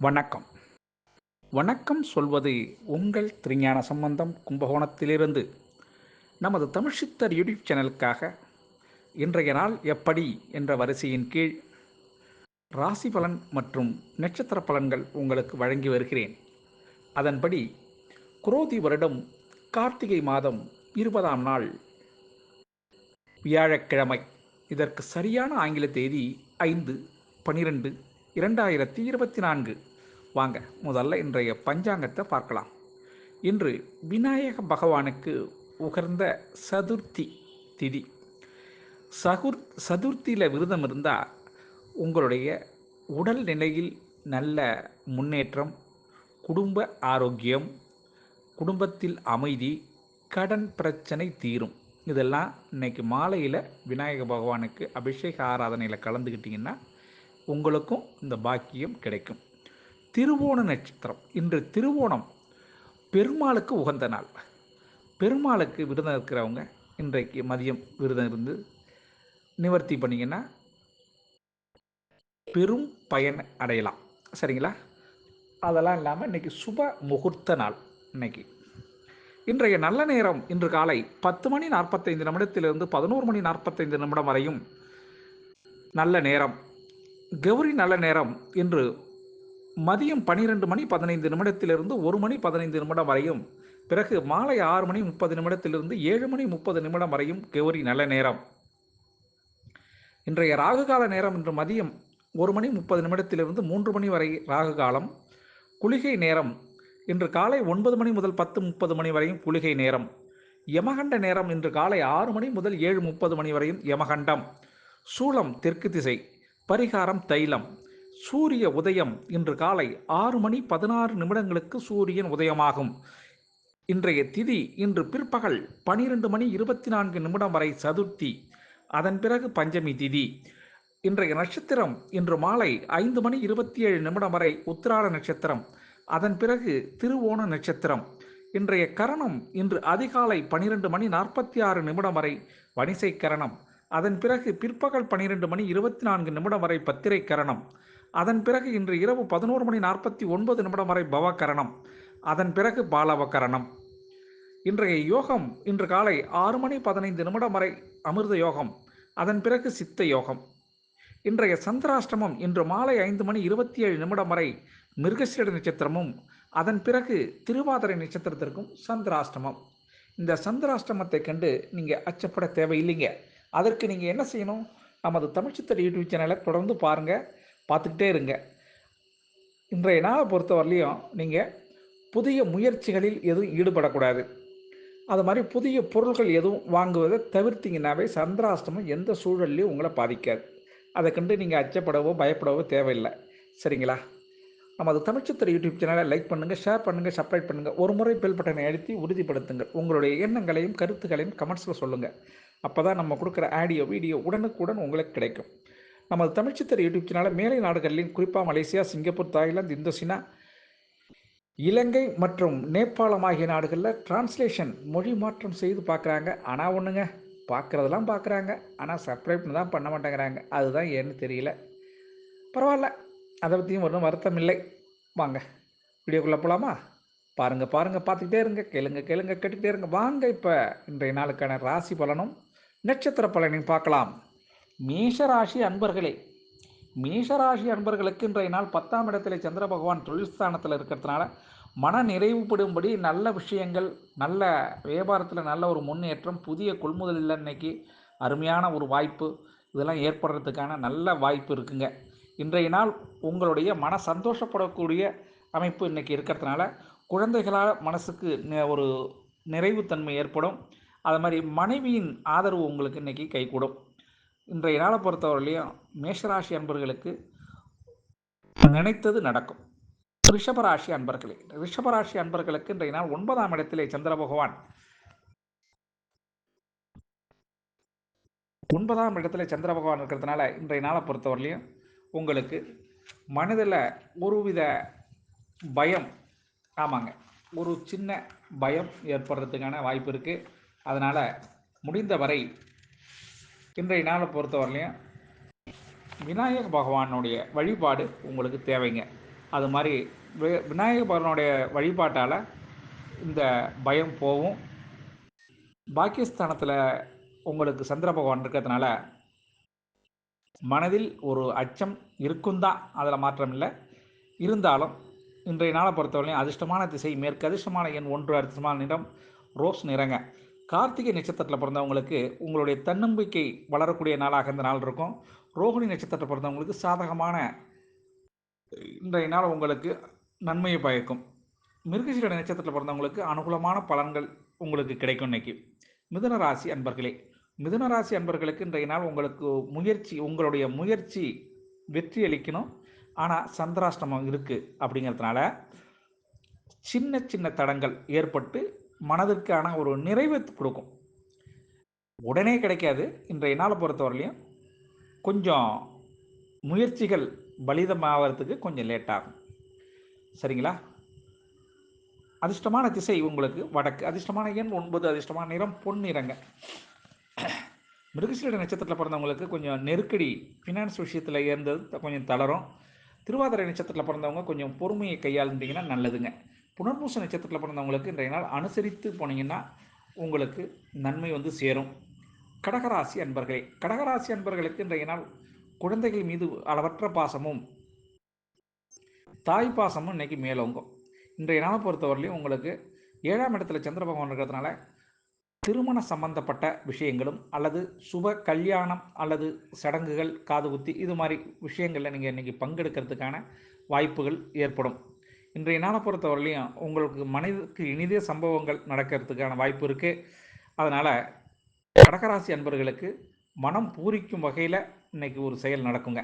வணக்கம். வணக்கம் சொல்வது உங்கள் திருஞான சம்பந்தம் கும்பகோணத்திலிருந்து. நமது தமிழ்ச்சித்தர் யூடியூப் சேனலுக்காக இன்றைய நாள் எப்படி என்ற வரிசையின் கீழ் ராசி பலன் மற்றும் நட்சத்திர பலன்கள் உங்களுக்கு வழங்கி வருகிறேன். அதன்படி குரோதி வருடம் கார்த்திகை மாதம் இருபதாம் நாள் வியாழக்கிழமை. இதற்கு சரியான ஆங்கில தேதி ஐந்து பனிரெண்டு இரண்டாயிரத்தி இருபத்தி நான்கு. வாங்க முதல்ல இன்றைய பஞ்சாங்கத்தை பார்க்கலாம். இன்று விநாயக பகவானுக்கு உகர்ந்த சதுர்த்தி திதி. சகுர் சதுர்த்தியில் விரதம் இருந்தால் உங்களுடைய உடல் நிலையில் நல்ல முன்னேற்றம் குடும்ப ஆரோக்கியம் குடும்பத்தில் அமைதி கடன் பிரச்சனை தீரும். இதெல்லாம் இன்னைக்கு மாலையில் விநாயக பகவானுக்கு அபிஷேக ஆராதனையில் கலந்துக்கிட்டிங்கன்னா உங்களுக்கும் இந்த பாக்கியம் கிடைக்கும். திருவோண நட்சத்திரம். இன்று திருவோணம். பெருமாளுக்கு உகந்த நாள். பெருமாளுக்கு விரதம் இருக்கிறவங்க இன்றைக்கு மதியம் விரதம் இருந்து நிவர்த்தி பண்ணிங்கன்னா பெரும் பயன் அடையலாம். சரிங்களா? அதெல்லாம் இல்லாமல் இன்றைக்கி சுப முகூர்த்த நாள் இன்னைக்கு. இன்றைய நல்ல நேரம் இன்று காலை பத்து மணி நாற்பத்தைந்து நிமிடத்திலிருந்து பதினோரு மணி நாற்பத்தைந்து நிமிடம் வரையும் நல்ல நேரம். கௌரி நல்ல நேரம் இன்று மதியம் பன்னிரெண்டு மணி பதினைந்து நிமிடத்திலிருந்து ஒரு மணி பதினைந்து நிமிடம் வரையும் பிறகு மாலை ஆறு மணி முப்பது நிமிடத்திலிருந்து ஏழு மணி முப்பது நிமிடம் வரையும் கௌரி நல்ல நேரம். இன்றைய ராகுகால நேரம் இன்று மதியம் ஒரு மணி முப்பது நிமிடத்திலிருந்து மூன்று மணி வரை ராகு காலம் குளிகை நேரம். இன்று காலை ஒன்பது மணி முதல் பத்து முப்பது மணி வரையும் குளிகை நேரம். யமகண்ட நேரம் இன்று காலை ஆறு மணி முதல் ஏழு முப்பது மணி வரையும் யமகண்டம். சூளம் தெற்கு திசை. பரிகாரம் தைலம். சூரிய உதயம் இன்று காலை ஆறு மணி பதினாறு நிமிடங்களுக்கு சூரியன் உதயமாகும். இன்றைய திதி இன்று பிற்பகல் பனிரெண்டு மணி இருபத்தி நான்கு நிமிடம் வரை சதுர்த்தி. அதன் பிறகு பஞ்சமி திதி. இன்றைய நட்சத்திரம் இன்று மாலை ஐந்து மணி இருபத்தி ஏழு நிமிடம் வரை உத்திராட நட்சத்திரம். அதன் பிறகு திருவோண நட்சத்திரம். இன்றைய கரணம் இன்று அதிகாலை பனிரெண்டு மணி நாற்பத்தி ஆறு நிமிடம் வரை வணிசை கரணம். அதன் பிறகு பிற்பகல் பனிரெண்டு மணி இருபத்தி நான்கு நிமிடம் வரை பத்திரை கரணம். அதன் பிறகு இன்று இரவு பதினோரு மணி நாற்பத்தி ஒன்பது நிமிடம் வரை பவகரணம். அதன் பிறகு பாலவகரணம். இன்றைய யோகம் இன்று காலை ஆறு மணி பதினைந்து நிமிடம் வரை அமிர்த யோகம். அதன் பிறகு சித்த யோகம். இன்றைய சந்திராஷ்டமம் இன்று மாலை ஐந்து மணி இருபத்தி ஏழு நிமிடம் வரை மிருகசீட நட்சத்திரமும் அதன் பிறகு திருவாதிரை நட்சத்திரத்திற்கும் சந்திராஷ்டமம். இந்த சந்திராஷ்டமத்தை கண்டு நீங்கள் அச்சப்பட தேவையில்லைங்க. அதற்கு நீங்கள் என்ன செய்யணும்? நமது தமிழ்ச்சித்தர் யூடியூப் சேனலை தொடர்ந்து பாருங்கள் பார்த்துக்கிட்டே இருங்க. இன்றைய நாளை பொறுத்தவரையிலையும் நீங்கள் புதிய முயற்சிகளில் எதுவும் ஈடுபடக்கூடாது. அது மாதிரி புதிய பொருள்கள் எதுவும் வாங்குவதை தவிர்த்திங்கனாவே சந்திராஷ்டமம் எந்த சூழல்லையும் உங்களை பாதிக்காது. அதை கண்டு நீங்கள் அச்சப்படவோ பயப்படவோ தேவையில்லை. சரிங்களா? நமது தமிழ்ச்சித்திர யூடியூப் சேனலை லைக் பண்ணுங்கள் ஷேர் பண்ணுங்கள் சப்ஸ்கிரைப் பண்ணுங்கள் ஒரு முறை பெல் பட்டனை அழுத்தி உறுதிப்படுத்துங்கள். உங்களுடைய எண்ணங்களையும் கருத்துக்களையும் கமெண்ட்ஸில் சொல்லுங்கள் அப்போ தான் நம்ம கொடுக்குற ஆடியோ வீடியோ உடனுக்குடன் உங்களுக்கு கிடைக்கும். நமது தமிழ் சித்திர யூடியூப் சேனலை மேலை நாடுகளிலும் குறிப்பாக Malaysia Singapore Thailand Indochina Ilangai மற்றும் நேபாளம் ஆகிய நாடுகளில் டிரான்ஸ்லேஷன் மொழி மாற்றம் செய்து பார்க்குறாங்க. ஆனால் ஒன்றுங்க பார்க்குறதெல்லாம் பார்க்குறாங்க. ஆனால் சப்ஸ்கிரைப் தான் பண்ண மாட்டேங்கிறாங்க. அதுதான் ஏன்னு தெரியல. பரவாயில்ல. அதை பற்றியும் ஒன்றும் வருத்தம் இல்லை. வாங்க வீடியோக்குள்ளே போகலாமா பாருங்கள் பாருங்கள் பார்த்துக்கிட்டே இருங்க. கேளுங்க கேளுங்க கேட்டுக்கிட்டே இருங்க. வாங்க இப்போ இன்றைய நாளுக்கான ராசி பலனும் நட்சத்திர பலனை பார்க்கலாம். மேஷராசி அன்பர்களே மேஷராசி அன்பர்களுக்கு இன்றைய நாள் பத்தாம் இடத்துல சந்திர பகவான் தொழில் ஸ்தானத்தில் இருக்கிறதுனால மன நிறைவுபடும்படி நல்ல விஷயங்கள் நல்ல வியாபாரத்தில் நல்ல ஒரு முன்னேற்றம் புதிய கொள்முதல் இல்லை இன்னைக்கு அருமையான ஒரு வாய்ப்பு இதெல்லாம் ஏற்படுறதுக்கான நல்ல வாய்ப்பு இருக்குங்க. இன்றைய நாள் உங்களுடைய மன சந்தோஷப்படக்கூடிய அமைப்பு இன்றைக்கி இருக்கிறதுனால குழந்தைகளால் மனசுக்கு ஒரு நிறைவுத்தன்மை ஏற்படும். அது மாதிரி மனைவியின் ஆதரவு உங்களுக்கு இன்றைக்கி கைகூடும். இன்றைய நாளை பொறுத்தவரையிலையும் மேஷராசி அன்பர்களுக்கு நினைத்தது நடக்கும். ரிஷபராசி அன்பர்களே ரிஷபராசி அன்பர்களுக்கு இன்றைய நாள் ஒன்பதாம் இடத்திலே சந்திர பகவான். ஒன்பதாம் இடத்துல சந்திர பகவான் இருக்கிறதுனால இன்றைய நாளை பொறுத்தவரையிலையும் உங்களுக்கு மனதில் ஒருவித பயம் ஆமாங்க ஒரு சின்ன பயம் ஏற்படுறதுக்கான வாய்ப்பு இருக்குது அதனால் முடிந்தவரை இன்றைய நாளை பொறுத்தவரையிலையும் விநாயக பகவானுடைய வழிபாடு உங்களுக்கு தேவைங்க. அது மாதிரி வி- விநாயக பகவானுடைய வழிபாட்டால் இந்த பயம் போகும். பாக்கியஸ்தானத்தில் உங்களுக்கு சந்திர பகவான் இருக்கிறதுனால மனதில் ஒரு அச்சம் இருக்கும் தான். அதில் மாற்றம் இல்லை. இருந்தாலும் இன்றைய நாளை பொறுத்தவரையிலையும் அதிர்ஷ்டமான திசை மேற்கு அதிர்ஷ்டமான எண் ஒன்று அதிர்ஷ்டமான நிறம் ரோஸ் நிறங்க. கார்த்திகை நட்சத்திரத்தில் பிறந்தவங்களுக்கு உங்களுடைய தன்னம்பிக்கை வளரக்கூடிய நாளாக இந்த நாள் இருக்கும். ரோகிணி நட்சத்திரத்தில் பிறந்தவங்களுக்கு சாதகமான இன்றைய நாள் உங்களுக்கு நன்மையை பயக்கும். மிருகசீரட நட்சத்திரத்தில் பிறந்தவங்களுக்கு அனுகூலமான பலன்கள் உங்களுக்கு கிடைக்கும் இன்னைக்கு. மிதுன ராசி அன்பர்களே மிதுன ராசி அன்பர்களுக்கு இன்றைய நாள் உங்களுக்கு முயற்சி உங்களுடைய முயற்சி வெற்றி அளிக்கணும். ஆனால் சந்திராஷ்டமம் இருக்குது அப்படிங்கிறதுனால சின்ன சின்ன தடங்கள் ஏற்பட்டு மனதிற்கான ஒரு நிறைவை கொடுக்கும். உடனே கிடைக்காது. இன்றைய நாளை பொறுத்தவரையிலையும் கொஞ்சம் முயற்சிகள் பலிதமாகிறதுக்கு கொஞ்சம் லேட்டாகும் சரிங்களா? அதிர்ஷ்டமான திசை உங்களுக்கு வடக்கு. அதிர்ஷ்டமான எண் ஒன்பது அதிர்ஷ்டமான நிறம் பொன் நிறங்க. நட்சத்திரத்தில் பிறந்தவங்களுக்கு கொஞ்சம் நெருக்கடி ஃபினான்ஸ் விஷயத்தில் இருந்தது கொஞ்சம் தளரும். திருவாதிரை நட்சத்திரத்தில் பிறந்தவங்க கொஞ்சம் பொறுமையை கையாளுந்தீங்கன்னா நல்லதுங்க. புனர்பூச நட்சத்திரத்தில் பிறந்தவங்களுக்கு இன்றைய நாள் அனுசரித்து போனீங்கன்னா உங்களுக்கு நன்மை வந்து சேரும். கடகராசி அன்பர்களே கடகராசி அன்பர்களுக்கு இன்றைய நாள் குழந்தைகள் மீது அளவற்ற பாசமும் தாய் பாசமும் இன்றைக்கி மேலோங்கும். இன்றைய நாளை பொறுத்தவரையிலையும் உங்களுக்கு ஏழாம் இடத்துல சந்திர பகவான் இருக்கிறதுனால திருமண சம்பந்தப்பட்ட விஷயங்களும் அல்லது சுப கல்யாணம் அல்லது சடங்குகள் காது குத்தி இது மாதிரி விஷயங்களில் நீங்கள் இன்றைக்கி பங்கெடுக்கிறதுக்கான வாய்ப்புகள் ஏற்படும். இன்றைய நாளை பொறுத்தவரையிலையும் உங்களுக்கு மனிதருக்கு இனிதே சம்பவங்கள் நடக்கிறதுக்கான வாய்ப்பு இருக்குது அதனால் கடகராசி அன்பர்களுக்கு மனம் பூரிக்கும் வகையில் இன்னைக்கு ஒரு செயல் நடக்குங்க.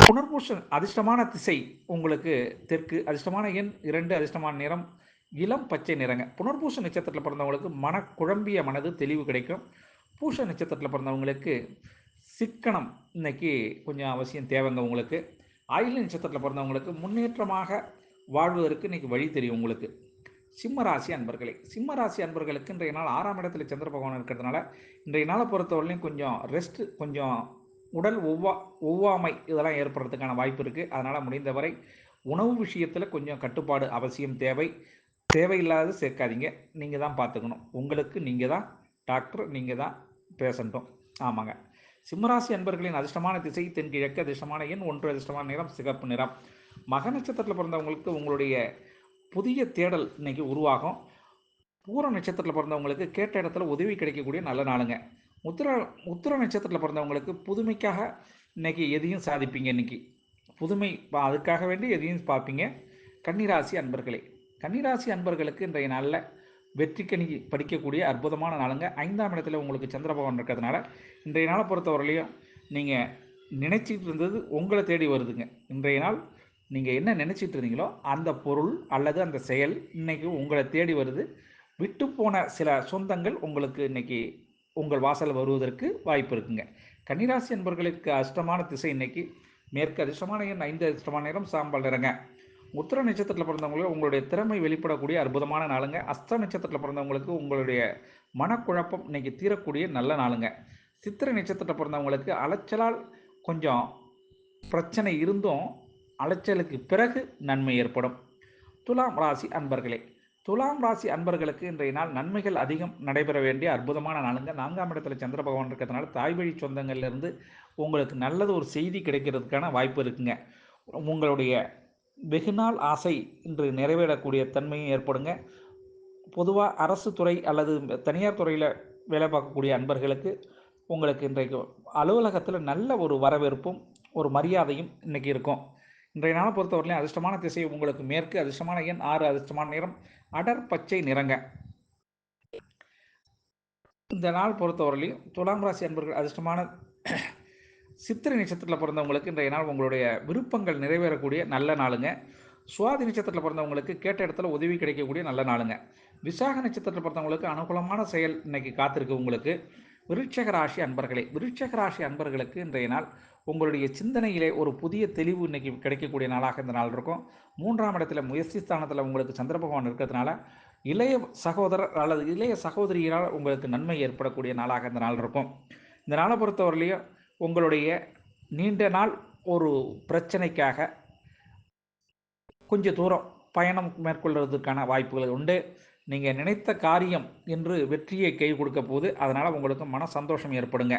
புனர்பூஷன் அதிர்ஷ்டமான திசை உங்களுக்கு தெற்கு அதிர்ஷ்டமான எண் இரண்டு அதிர்ஷ்டமான நிறம் இளம் பச்சை நிறங்க. புனர்பூச நட்சத்திரத்தில் பிறந்தவங்களுக்கு மன குழம்பிய மனது தெளிவு கிடைக்கும். பூஷ நட்சத்திரத்தில் பிறந்தவங்களுக்கு சிக்கனம் இன்னைக்கு கொஞ்சம் அவசியம் தேவைங்க உங்களுக்கு. ஆயுள் நட்சத்திரத்தில் பிறந்தவங்களுக்கு முன்னேற்றமாக வாழ்வதற்கு இன்னைக்கு வழி தெரியும் உங்களுக்கு. சிம்ம ராசி அன்பர்களே சிம்ம ராசி அன்பர்களுக்கு இன்றைய நாள் ஆறாம் இடத்துல சந்திர பகவான் இருக்கிறதுனால இன்றைய நாளை பொறுத்தவரையிலையும் கொஞ்சம் ரெஸ்ட் கொஞ்சம் உடல் ஒவ்வா ஒவ்வாமை இதெல்லாம் ஏற்படுறதுக்கான வாய்ப்பு இருக்குது அதனால் முடிந்தவரை உணவு விஷயத்தில் கொஞ்சம் கட்டுப்பாடு அவசியம் தேவை. தேவையில்லாத சேர்க்காதீங்க. நீங்கள் தான் பார்த்துக்கணும். உங்களுக்கு நீங்கள் தான் டாக்டர் நீங்கள் தான் பேசட்டும் ஆமாங்க. சிம்மராசி அன்பர்களின் அதிர்ஷ்டமான திசை தென்கிழக்கு அதிர்ஷ்டமான எண் ஒன்று அதிர்ஷ்டமான நிறம் சிகப்பு நிறம். மக நட்சத்திரத்தில் பிறந்தவங்களுக்கு உங்களுடைய புதிய தேடல் இன்னைக்கு உருவாகும். பூர நட்சத்திரத்தில் பிறந்தவங்களுக்கு கேட்ட இடத்துல உதவி கிடைக்கக்கூடிய நல்ல நாளுங்க. உத்திர உத்திர நட்சத்திரத்தில் பிறந்தவங்களுக்கு புதுமைக்காக இன்னைக்கு எதையும் சாதிப்பீங்க இன்னைக்கு? புதுமை அதுக்காக வேண்டி எதையும் பார்ப்பீங்க? கன்னிராசி அன்பர்களே கன்னிராசி அன்பர்களுக்கு இன்றைய நாளில் வெற்றி கணி படிக்கக்கூடிய அற்புதமான நாளுங்க. ஐந்தாம் இடத்துல உங்களுக்கு சந்திரபகவான் இருக்கிறதுனால இன்றைய நாளை பொறுத்தவரையிலையும் நீங்கள் நினைச்சிட்டு இருந்தது உங்களை தேடி வருதுங்க. இன்றைய நாள் நீங்கள் என்ன நினச்சிட்டு இருந்தீங்களோ அந்த பொருள் அல்லது அந்த செயல் இன்னைக்கு உங்களை தேடி வருது. விட்டு போன சில சொந்தங்கள் உங்களுக்கு இன்னைக்கு உங்கள் வாசல் வருவதற்கு வாய்ப்பு இருக்குங்க. கன்னிராசி என்பர்களுக்கு அஷ்டமான திசை இன்னைக்கு. மேற்கு அதிர்ஷ்டமான எண் ஐந்து அதிர்ஷ்டமான நேரம் சாம்பல் நிறங்க. உத்திர நட்சத்திரத்தில் பிறந்தவங்களுக்கு உங்களுடைய திறமை வெளிப்படக்கூடிய அற்புதமான நாளுங்க. அஸ்த நட்சத்திரத்தில் பிறந்தவங்களுக்கு உங்களுடைய மனக்குழப்பம் இன்னைக்கு தீரக்கூடிய நல்ல நாளுங்க. சித்திரை நட்சத்திரத்தில் பிறந்தவங்களுக்கு அலைச்சலால் கொஞ்சம் பிரச்சனை இருந்தும் அலைச்சலுக்கு பிறகு நன்மை ஏற்படும். துலாம் ராசி அன்பர்களே துலாம் ராசி அன்பர்களுக்கு இன்றைய நாள் நன்மைகள் அதிகம் நடைபெற வேண்டிய அற்புதமான நாளுங்க. நான்காம் இடத்துல சந்திர பகவான் இருக்கிறதுனால தாய் வழி சொந்தங்கள்லேருந்து உங்களுக்கு நல்லது ஒரு செய்தி கிடைக்கிறதுக்கான வாய்ப்பு இருக்குங்க. உங்களுடைய வெகுநாள் ஆசை இன்று நிறைவேறக்கூடிய தன்மையும் ஏற்படுங்க. பொதுவாக அரசு துறை அல்லது தனியார் துறையில் வேலை பார்க்கக்கூடிய அன்பர்களுக்கு உங்களுக்கு இன்றைக்கு அலுவலகத்தில் நல்ல ஒரு வரவேற்பும் ஒரு மரியாதையும் இன்னைக்கு இருக்கும். இன்றைய நாளை பொறுத்தவரையிலும் அதிர்ஷ்டமான திசை உங்களுக்கு மேற்கு அதிர்ஷ்டமான எண் ஆறு அதிர்ஷ்டமான நிறம் அடர் பச்சை நிறங்க. இந்த நாள் பொறுத்தவரையிலையும் துலாம் ராசி அன்பர்கள் அதிர்ஷ்டமான சித்திரை நட்சத்திரத்தில் பிறந்தவங்களுக்கு இன்றைய நாள் உங்களுடைய விருப்பங்கள் நிறைவேறக்கூடிய நல்ல நாளுங்க. சுவாதி நட்சத்திரத்தில் பிறந்தவங்களுக்கு கேட்ட இடத்துல உதவி கிடைக்கக்கூடிய நல்ல நாளுங்க. விசாக நட்சத்திரத்தில் பிறந்தவங்களுக்கு அனுகூலமான செயல் இன்னைக்கு காத்திருக்கு உங்களுக்கு. விருட்சக ராசி அன்பர்களே விருட்சக ராசி அன்பர்களுக்கு இன்றைய நாள் உங்களுடைய சிந்தனையிலே ஒரு புதிய தெளிவு இன்னைக்கு கிடைக்கக்கூடிய நாளாக இந்த நாள் இருக்கும். மூன்றாம் இடத்துல முயற்சி ஸ்தானத்தில் உங்களுக்கு சந்திர பகவான் இருக்கிறதுனால இளைய சகோதரர் அல்லது இளைய சகோதரியினால் உங்களுக்கு நன்மை ஏற்படக்கூடிய நாளாக இந்த நாள் இருக்கும். இந்த நாளை பொறுத்தவரையிலையும் உங்களுடைய நீண்ட நாள் ஒரு பிரச்சனைக்காக கொஞ்சம் தூரம் பயணம் மேற்கொள்வதற்கான வாய்ப்புகள் உண்டு. நீங்கள் நினைத்த காரியம் என்று வெற்றியை கை கொடுக்க போது அதனால் உங்களுக்கு மன சந்தோஷம் ஏற்படுங்க.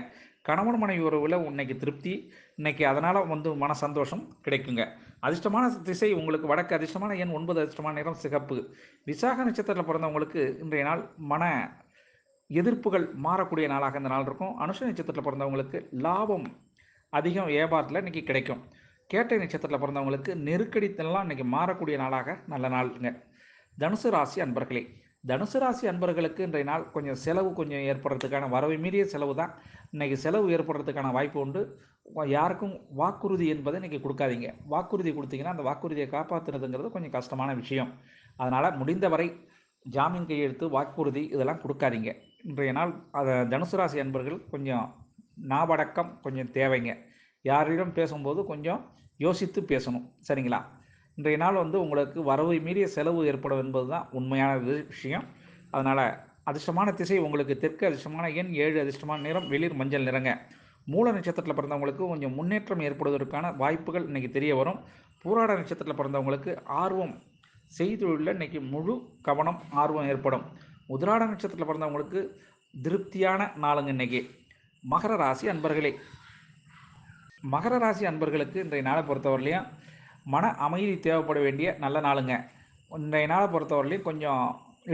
கணவன் மனைவி உறவில் இன்னைக்கு திருப்தி இன்னைக்கு அதனால் வந்து மன சந்தோஷம் கிடைக்குங்க. அதிர்ஷ்டமான திசை உங்களுக்கு வடக்கு அதிர்ஷ்டமான எண் ஒன்பது அதிர்ஷ்டமான நிறம் சிகப்பு. விசாக நட்சத்திரத்தில் பிறந்தவங்களுக்கு இன்றைய நாள் மன எதிர்ப்புகள் மாறக்கூடிய நாளாக இந்த நாள் இருக்கும். அனுஷ நட்சத்திரத்தில் பிறந்தவங்களுக்கு லாபம் அதிகம் வியாபாரத்தில் இன்றைக்கி கிடைக்கும். கேட்டை நட்சத்திரத்தில் பிறந்தவங்களுக்கு நெருக்கடித்தெல்லாம் இன்றைக்கி மாறக்கூடிய நாளாக நல்ல நாளுங்க. தனுசு ராசி அன்பர்களே தனுசு ராசி அன்பர்களுக்கு இன்றைய நாள் கொஞ்சம் செலவு கொஞ்சம் ஏற்படுறதுக்கான வரவை மீறிய செலவு தான். இன்றைக்கி செலவு ஏற்படுறதுக்கான வாய்ப்பு உண்டு. யாருக்கும் வாக்குறுதி என்பதை இன்றைக்கி கொடுக்காதீங்க. வாக்குறுதி கொடுத்தீங்கன்னா அந்த வாக்குறுதியை காப்பாற்றுறதுங்கிறது கொஞ்சம் கஷ்டமான விஷயம். அதனால் முடிந்தவரை ஜாமீன் கையெழுத்து வாக்குறுதி இதெல்லாம் கொடுக்காதீங்க. இன்றைய நாள் அதை தனுசு ராசி அன்பர்கள் கொஞ்சம் நாவடக்கம் கொஞ்சம் தேவைங்க. யாரிடம் பேசும்போது கொஞ்சம் யோசித்து பேசணும். சரிங்களா? இன்றைய நாள் வந்து உங்களுக்கு வரவை மீறிய செலவு ஏற்படும் என்பது தான் உண்மையான விஷயம். அதனால் அதிர்ஷ்டமான திசை உங்களுக்கு தெற்கு அதிர்ஷ்டமான எண் ஏழு அதிர்ஷ்டமான நிறம் வெளிர் மஞ்சள் நிறங்க. மூல நட்சத்திரத்தில் பிறந்தவங்களுக்கு கொஞ்சம் முன்னேற்றம் ஏற்படுவதற்கான வாய்ப்புகள் இன்றைக்கி தெரிய வரும். பூராட நட்சத்திரத்தில் பிறந்தவங்களுக்கு ஆர்வம் செய்தொழிலில் இன்றைக்கி முழு கவனம் ஆர்வம் ஏற்படும். உதிராட நட்சத்திரத்தில் பிறந்தவங்களுக்கு திருப்தியான நாளுங்க இன்றைக்கி மகர ராசி அன்பர்களே. மகர ராசி அன்பர்களுக்கு இன்றைய நாளை பொறுத்தவரையிலையும் மன அமைதி தேவைப்பட வேண்டிய நல்ல நாளுங்க. இன்றைய நாளை பொறுத்தவரையிலையும் கொஞ்சம்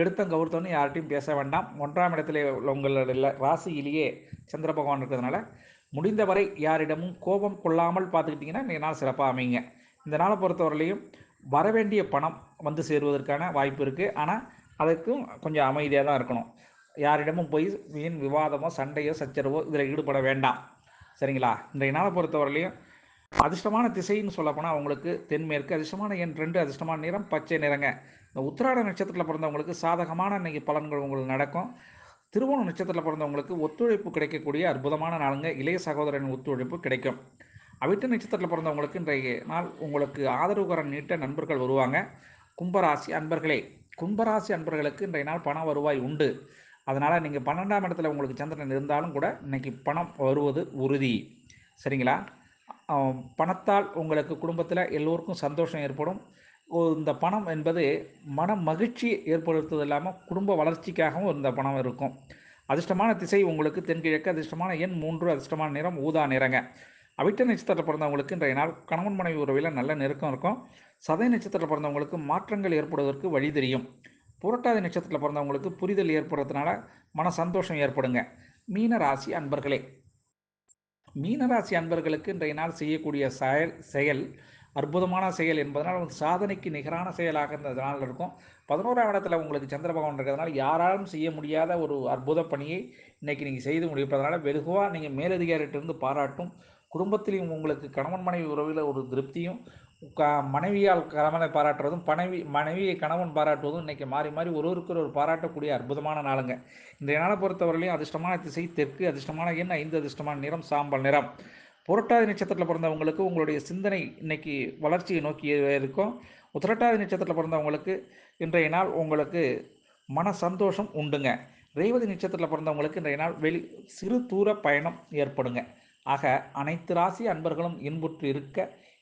எடுத்த கவுர்த்தோன்னு யார்கிட்டையும் பேச வேண்டாம். ஒன்றாம் இடத்துல உங்களுடைய ராசியிலேயே சந்திர பகவான் இருக்கிறதுனால முடிந்தவரை யாரிடமும் கோபம் கொள்ளாமல் பார்த்துக்கிட்டிங்கன்னா இன்றைய நாள் சிறப்பாக அமைங்க இந்த நாளை பொறுத்தவரையிலையும் வரவேண்டிய பணம் வந்து சேருவதற்கான வாய்ப்பு இருக்குது ஆனால் அதுக்கும் கொஞ்சம் அமைதியாக தான் இருக்கணும். யாரிடமும் போய் வீண் விவாதமோ சண்டையோ சச்சரவோ இதில் ஈடுபட வேண்டாம். சரிங்களா? இன்றைய நாளை பொறுத்தவரையிலையும் அதிர்ஷ்டமான திசைன்னு சொல்லப்போனால் அவங்களுக்கு தென்மேற்கு அதிர்ஷ்டமான என் ரெண்டு அதிர்ஷ்டமான நிறம் பச்சை நிறங்க. இந்த உத்திராட நட்சத்திரத்தில் பிறந்தவங்களுக்கு சாதகமான இன்னைக்கு பலன்கள் உங்களுக்கு நடக்கும். திருவோண நட்சத்திரத்தில் பிறந்தவங்களுக்கு ஒத்துழைப்பு கிடைக்கக்கூடிய அற்புதமான நாளுங்க. இளைய சகோதரன் ஒத்துழைப்பு கிடைக்கும். அவிட்ட நட்சத்திரத்தில் பிறந்தவங்களுக்கு இன்றைய நாள் உங்களுக்கு ஆதரவுகரன் நீட்ட நண்பர்கள் வருவாங்க. கும்பராசி அன்பர்களே கும்பராசி அன்பர்களுக்கு இன்றைய நாள் பண வருவாய் உண்டு. அதனால் நீங்கள் பன்னெண்டாம் இடத்துல உங்களுக்கு சந்திரன் இருந்தாலும் கூட இன்றைக்கி பணம் வருவது உறுதி. சரிங்களா? பணத்தால் உங்களுக்கு குடும்பத்தில் எல்லோருக்கும் சந்தோஷம் ஏற்படும். இந்த பணம் என்பது மன மகிழ்ச்சி ஏற்படுத்துவது இல்லாமல் குடும்ப வளர்ச்சிக்காகவும் இந்த பணம் இருக்கும். அதிர்ஷ்டமான திசை உங்களுக்கு தென்கிழக்கு அதிர்ஷ்டமான எண் மூன்று அதிர்ஷ்டமான நிறம் ஊதா நிறங்க. அவிட்ட நட்சத்திரத்தில் பிறந்தவங்களுக்கு இன்றைய நாள் கணவன் மனைவி உறவில் நல்ல நெருக்கம் இருக்கும். சதய நட்சத்திரத்தில் பிறந்தவங்களுக்கு மாற்றங்கள் ஏற்படுவதற்கு வழி தெரியும். புரட்டாதி நட்சத்திரத்தில் பிறந்தவங்களுக்கு புரிதல் ஏற்படுறதுனால மன சந்தோஷம் ஏற்படுங்க. மீன ராசி அன்பர்களே மீனராசி அன்பர்களுக்கு இன்றைய நாள் செய்யக்கூடிய செயல் செயல் அற்புதமான செயல் என்பதனால் வந்து சாதனைக்கு நிகரான செயலாக இந்த நாள் இருக்கும். பதினோராம் இடத்துல உங்களுக்கு சந்திர பகவான் இருக்கிறதுனால யாராலும் செய்ய முடியாத ஒரு அற்புத பணியை இன்றைக்கி நீங்கள் செய்து முடிப்பதனால வெகுவாக நீங்கள் மேலதிகாரிட்டிருந்து பாராட்டும். குடும்பத்திலையும் உங்களுக்கு கணவன் மனைவி உறவில் ஒரு திருப்தியும் மனைவியால் கணவனை பாராட்டுறதும் மனைவி மனைவியை கணவன் பாராட்டுவதும் இன்றைக்கி மாறி மாறி ஒருவருக்கு ஒரு பாராட்டக்கூடிய அற்புதமான நாளுங்க. இந்த நாளை பொறுத்தவரையிலையும் அதிர்ஷ்டமான திசை தெற்கு அதிர்ஷ்டமான எண் ஐந்து அதிர்ஷ்டமான நிறம் சாம்பல் நிறம். புரட்டாதி நட்சத்திரத்தில் பிறந்தவங்களுக்கு உங்களுடைய சிந்தனை இன்னைக்கு வளர்ச்சியை நோக்கி இருக்கும். உத்திரட்டாதி நட்சத்திரத்தில் பிறந்தவங்களுக்கு இன்றைய நாள் உங்களுக்கு மன சந்தோஷம் உண்டுங்க. ரேவதி நட்சத்திரத்தில் பிறந்தவங்களுக்கு இன்றைய நாள் வெளி சிறு தூர பயணம் ஏற்படுங்க. ஆக அனைத்து ராசி அன்பர்களும் இன்புற்று இருக்க